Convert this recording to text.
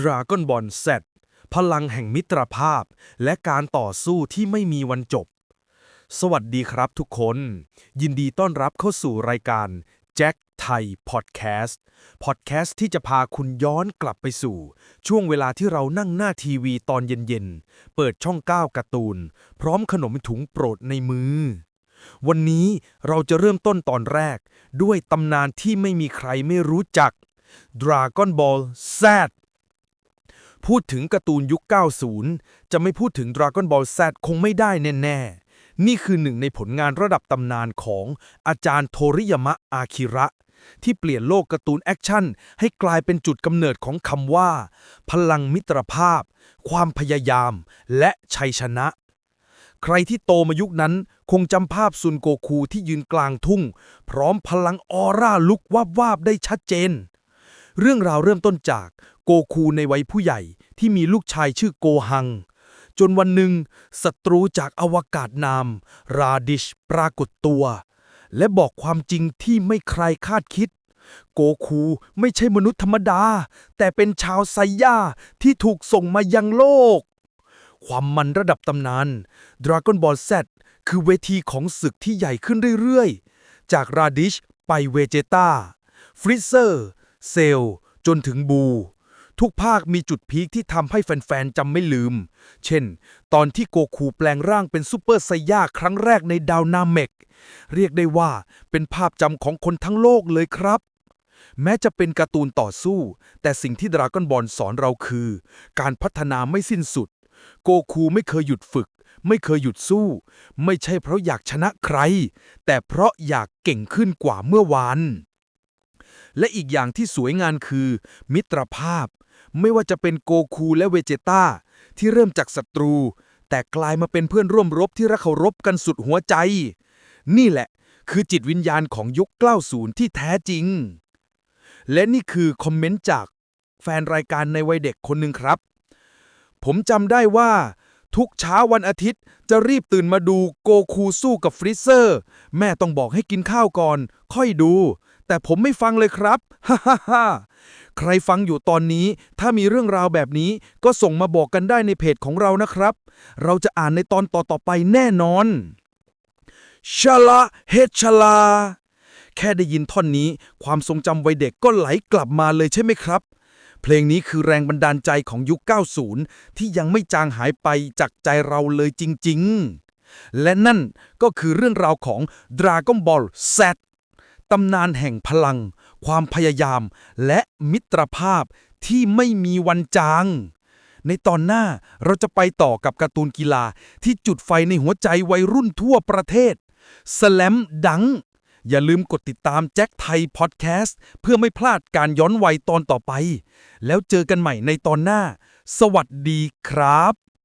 Dragon Ball Z พลังแห่งมิตรภาพ และการต่อสู้ที่ไม่มีวันจบ สวัสดีครับทุกคน ยินดีต้อนรับเข้าสู่รายการแจ็คไทยพอดแคสต์พอดแคสต์ที่จะพาคุณย้อนกลับไปสู่ ช่วงเวลาที่เรานั่งหน้าทีวีตอนเย็นๆ เปิดช่องก้าวการ์ตูน พร้อมขนมถุงโปรดในมือ วันนี้เราจะเริ่มต้นตอนแรก ด้วยตำนานที่ไม่มีใครไม่รู้จัก Dragon Ball Z พูดถึงการ์ตูนยุค 90 จะไม่พูดถึง Dragon Ball Z คงไม่ได้แน่ ๆ นี่คือหนึ่งในผลงานระดับตำนานของอาจารย์โทริยามะอาคิระ ที่เปลี่ยนโลกการ์ตูนแอคชั่น ให้กลายเป็นจุดกำเนิดของคำว่า พลังมิตรภาพ ความพยายาม และชัยชนะ ใครที่โตมายุคนั้นคงจำภาพซุนโกคูที่ยืนกลางทุ่ง พร้อมพลังออร่าลุกวาบวาบๆได้ชัดเจน เรื่องราวเริ่มต้นจากโกคูในวัยผู้ใหญ่ที่มีลูกชายชื่อโกฮัง จนวันหนึ่งศัตรูจากอวกาศนาม ราดิชปรากฏตัว และบอกความจริงที่ไม่ใครคาดคิด โกคูไม่ใช่มนุษย์ธรรมดา แต่เป็นชาวไซย่าที่ถูกส่งมายังโลก ความมันระดับตำนาน Dragon Ball Z คือเวทีของศึกที่ใหญ่ขึ้นเรื่อยๆ จากราดิชไปเวเจตาฟริเซอร์ เซลจนถึงบู ทุกภาคมีจุดพีคที่ทำให้แฟนๆจำไม่ลืม เช่น ตอนที่โกคูแปลงร่างเป็นซูเปอร์ไซย่าครั้งแรกในดาวนาเมก เรียกได้ว่าเป็นภาพจำของคนทั้งโลกเลยครับแม้จะเป็นการ์ตูนต่อสู้ แต่สิ่งที่ดราก้อนบอลสอนเราคือ การพัฒนาไม่สิ้นสุด โกคูไม่เคยหยุดฝึก ไม่เคยหยุดสู้ ไม่ใช่เพราะอยากชนะใคร แต่เพราะอยากเก่งขึ้นกว่าเมื่อวาน และอีกอย่างที่สวยงามคือ มิตรภาพ ไม่ว่าจะเป็นโกคูและเวเจต้า ที่เริ่มจากศัตรู แต่กลายมาเป็นเพื่อนร่วมรบที่รักเคารพกันสุดหัวใจ นี่แหละ คือจิตวิญญาณของยุค90ที่แท้จริง และนี่คือคอมเมนต์จากแฟนรายการในวัยเด็กคนหนึ่งครับ ผมจำได้ว่าทุกเช้าวันอาทิตย์จะรีบตื่นมาดูโกคูสู้กับฟริเซอร์ แม่ต้องบอกให้กินข้าวก่อน ค่อยดู แต่ผมไม่ฟังเลยครับ ฮ่าฮ่าฮ่าใครฟังอยู่ตอนนี้ ถ้ามีเรื่องราวแบบนี้ก็ส่งมาบอกกันได้ในเพจของเรานะครับ เราจะอ่านในตอนต่อๆไปแน่นอนชะละเฮดชะลา แค่ได้ยินท่อนนี้ ความทรงจำวัยเด็กก็ไหลกลับมาเลยใช่ไหมครับ เพลงนี้คือแรงบันดาลใจของยุค 90 ที่ยังไม่จางหายไปจากใจเราเลยจริง ๆ และนั่นก็คือเรื่องราวของ Dragon Ball Z ตำนานแห่งพลัง ความพยายาม และมิตรภาพที่ไม่มีวันจาง ในตอนหน้าเราจะไปต่อกับการ์ตูนกีฬาที่จุดไฟในหัวใจวัยรุ่นทั่วประเทศสแลมดัง อย่าลืมกดติดตามแจ็คไทยพอดแคสต์เพื่อไม่พลาดการย้อนวัยตอนต่อไป แล้วเจอกันใหม่ในตอนหน้า สวัสดีครับ